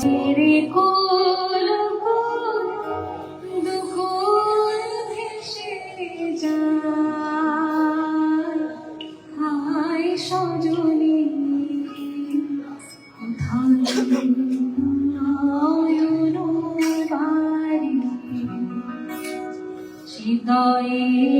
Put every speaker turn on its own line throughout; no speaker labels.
চিরে কোল দুকুল ভেসে যায় হায় সজনী নয়ন বাড়ি হৃদয়ে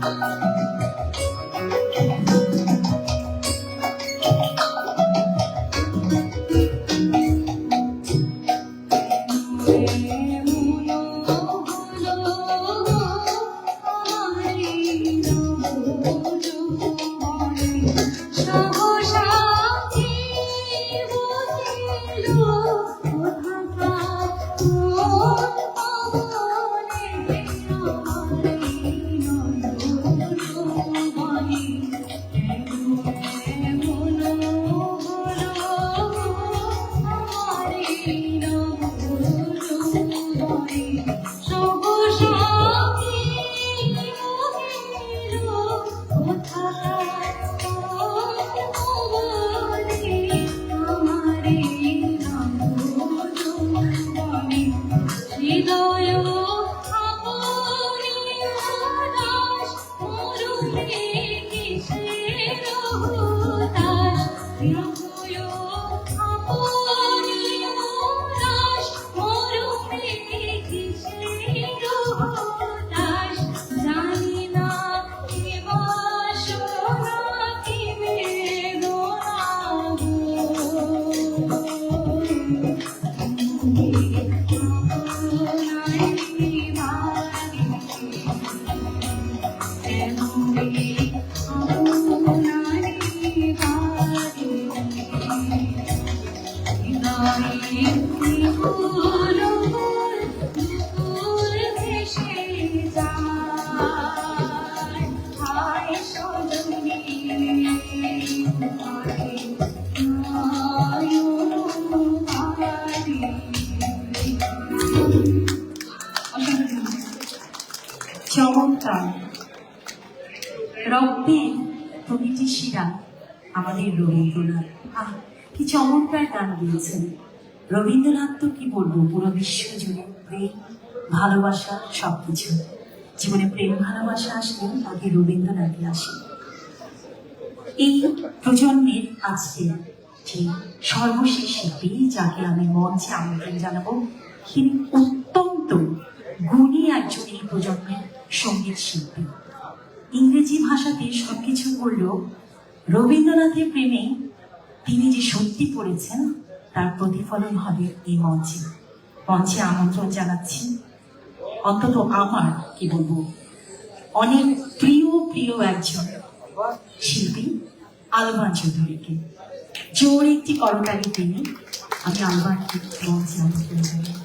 Música চমৎকার
রক্তে প্রকৃতি শিরা আমাদের রবীন্দ্রনাথ। আহ, কি চমৎকার গান গিয়েছেন। রবীন্দ্রনাথ তো কি বলব, পুরো বিশ্ব জুড়ে প্রেম, ভালোবাসা সবকিছু। জীবনে প্রেম, ভালোবাসা আসলে আগে রবীন্দ্রনাথই আসে। এই প্রজন্মের আজকে যে সর্বশেষ শিল্পী যাকে আমি মঞ্চে আমন্ত্রণ জানাব, তিনি অত্যন্ত গুণী একজন এই প্রজন্মের সংগীত শিল্পী। ইংরেজি ভাষাতে সবকিছু করলেও রবীন্দ্রনাথের প্রেমে তিনি যে সত্যি পড়েছেন, তার প্রতিফলন হবে এই মঞ্চে। মঞ্চে আমন্ত্রণ জানাচ্ছি অন্তত আমার, কি বলব, অনেক প্রিয় প্রিয় একজন শিল্পী আলবান চৌধুরীকে। জোর একটি করতালি তিনি আমি আলবানকে মঞ্চে আসতে জানাই